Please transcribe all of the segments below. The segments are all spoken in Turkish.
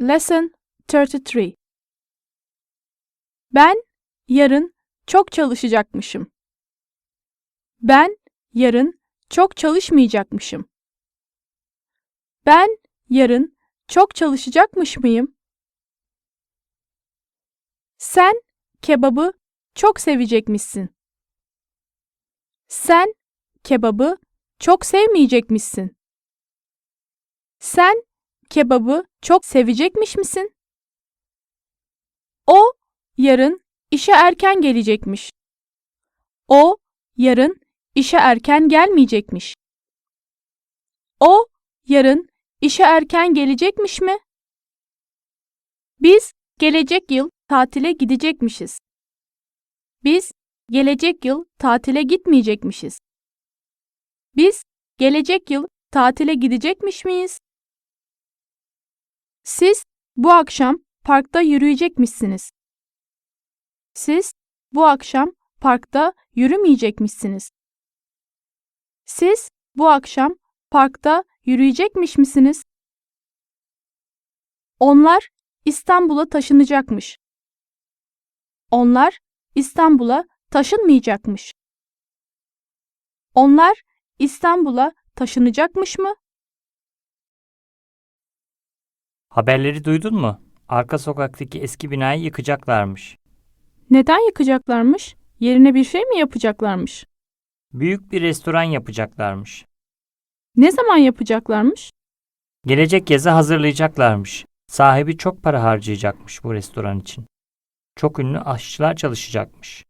Lesson 33 Ben yarın çok çalışacakmışım. Ben yarın çok çalışmayacakmışım. Ben yarın çok çalışacakmış mıyım? Sen kebabı çok sevecekmişsin. Sen kebabı çok sevmeyecekmişsin. Sen kebabı çok sevecekmiş misin? O yarın işe erken gelecekmiş. O yarın işe erken gelmeyecekmiş. O yarın işe erken gelecekmiş mi? Biz gelecek yıl tatile gidecekmişiz. Biz gelecek yıl tatile gitmeyecekmişiz. Biz gelecek yıl tatile gidecekmiş miyiz? Siz bu akşam parkta yürüyecekmişsiniz. Siz bu akşam parkta yürümeyecekmişsiniz. Siz bu akşam parkta yürüyecekmiş misiniz? Onlar İstanbul'a taşınacakmış. Onlar İstanbul'a taşınmayacakmış. Onlar İstanbul'a taşınacakmış mı? Haberleri duydun mu? Arka sokaktaki eski binayı yıkacaklarmış. Neden yıkacaklarmış? Yerine bir şey mi yapacaklarmış? Büyük bir restoran yapacaklarmış. Ne zaman yapacaklarmış? Gelecek yaza hazırlayacaklarmış. Sahibi çok para harcayacakmış bu restoran için. Çok ünlü aşçılar çalışacakmış.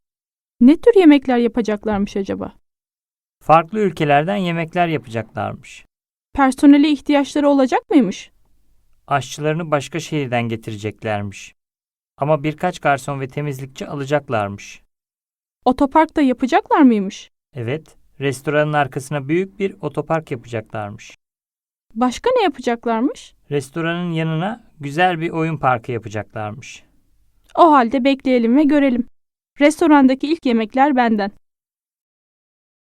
Ne tür yemekler yapacaklarmış acaba? Farklı ülkelerden yemekler yapacaklarmış. Personele ihtiyaçları olacak mıymış? Aşçılarını başka şehirden getireceklermiş. Ama birkaç garson ve temizlikçi alacaklarmış. Otoparkta yapacaklar mıymış? Evet, restoranın arkasına büyük bir otopark yapacaklarmış. Başka ne yapacaklarmış? Restoranın yanına güzel bir oyun parkı yapacaklarmış. O halde bekleyelim ve görelim. Restorandaki ilk yemekler benden.